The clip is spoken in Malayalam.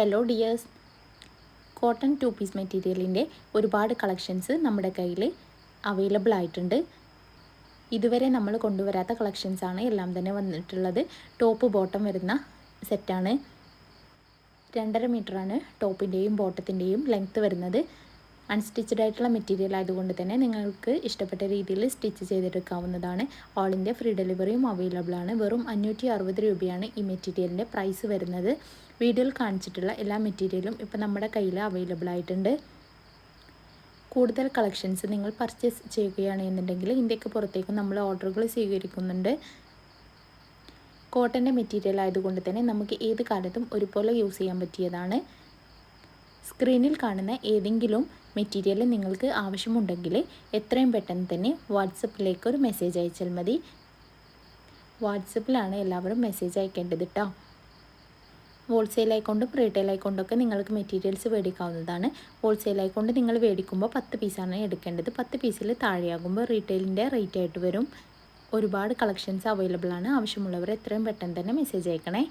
Hello dears cotton two piece മെറ്റീരിയലിന്റെ ഒരുപാട് കളക്ഷൻസ് നമ്മുടെ കയ്യിൽ അവൈലബിൾ ആയിട്ടുണ്ട്. ഇതുവരെ നമ്മൾ കൊണ്ടുവരാത്ത കളക്ഷൻസാണ് എല്ലാം തന്നെ വന്നിട്ടുള്ളത്. ടോപ്പ് ബോട്ടം വരുന്ന സെറ്റാണ് രണ്ടര മീറ്ററാണ് ടോപ്പിന്റെയും ബോട്ടത്തിന്റെയും ലെങ്ത്ത് വരുന്നത്. അൺസ്റ്റിച്ചഡ് ആയിട്ടുള്ള മെറ്റീരിയൽ ആയതുകൊണ്ട് തന്നെ നിങ്ങൾക്ക് ഇഷ്ടപ്പെട്ട രീതിയിൽ സ്റ്റിച്ച് ചെയ്തെടുക്കാവുന്നതാണ്. ഓൾ ഇന്ത്യ ഫ്രീ ഡെലിവറിയും അവൈലബിൾ ആണ്. വെറും അഞ്ഞൂറ്റി അറുപത് രൂപയാണ് ഈ മെറ്റീരിയലിന്റെ പ്രൈസ് വരുന്നത്. വീഡിയോയിൽ കാണിച്ചിട്ടുള്ള എല്ലാ മെറ്റീരിയലും ഇപ്പോൾ നമ്മുടെ കയ്യിൽ അവൈലബിൾ ആയിട്ടുണ്ട്. കൂടുതൽ കളക്ഷൻസ് നിങ്ങൾ പർച്ചേസ് ചെയ്യുകയാണ് എന്നുണ്ടെങ്കിൽ ഇന്ത്യയ്ക്ക് പുറത്തേക്കും നമ്മൾ ഓർഡറുകൾ സ്വീകരിക്കുന്നുണ്ട്. കോട്ടന്റെ മെറ്റീരിയൽ ആയതുകൊണ്ട് തന്നെ നമുക്ക് ഏത് കാലത്തും ഒരുപോലെ യൂസ് ചെയ്യാൻ പറ്റിയതാണ്. സ്ക്രീനിൽ കാണുന്ന ഏതെങ്കിലും മെറ്റീരിയൽ നിങ്ങൾക്ക് ആവശ്യമുണ്ടെങ്കിൽ എത്രയും പെട്ടെന്ന് തന്നെ വാട്സപ്പിലേക്ക് ഒരു മെസ്സേജ് അയച്ചാൽ മതി. വാട്സപ്പിലാണ് എല്ലാവരും മെസ്സേജ് അയക്കേണ്ടത് കേട്ടോ ഹോൾസെയിലായിക്കൊണ്ടും റീറ്റെയിലായിക്കൊണ്ടൊക്കെ നിങ്ങൾക്ക് മെറ്റീരിയൽസ് മേടിക്കാവുന്നതാണ്. ഹോൾസെയിലായിക്കൊണ്ട് നിങ്ങൾ മേടിക്കുമ്പോൾ പത്ത് പീസാണ് എടുക്കേണ്ടത്. പത്ത് പീസിൽ താഴെയാകുമ്പോൾ റീറ്റെയിലിന്റെ റേറ്റ് ആയിട്ട് വരും. ഒരുപാട് കളക്ഷൻസ് അവൈലബിൾ ആണ്. ആവശ്യമുള്ളവർ എത്രയും പെട്ടെന്ന് തന്നെ മെസ്സേജ് അയക്കണേ.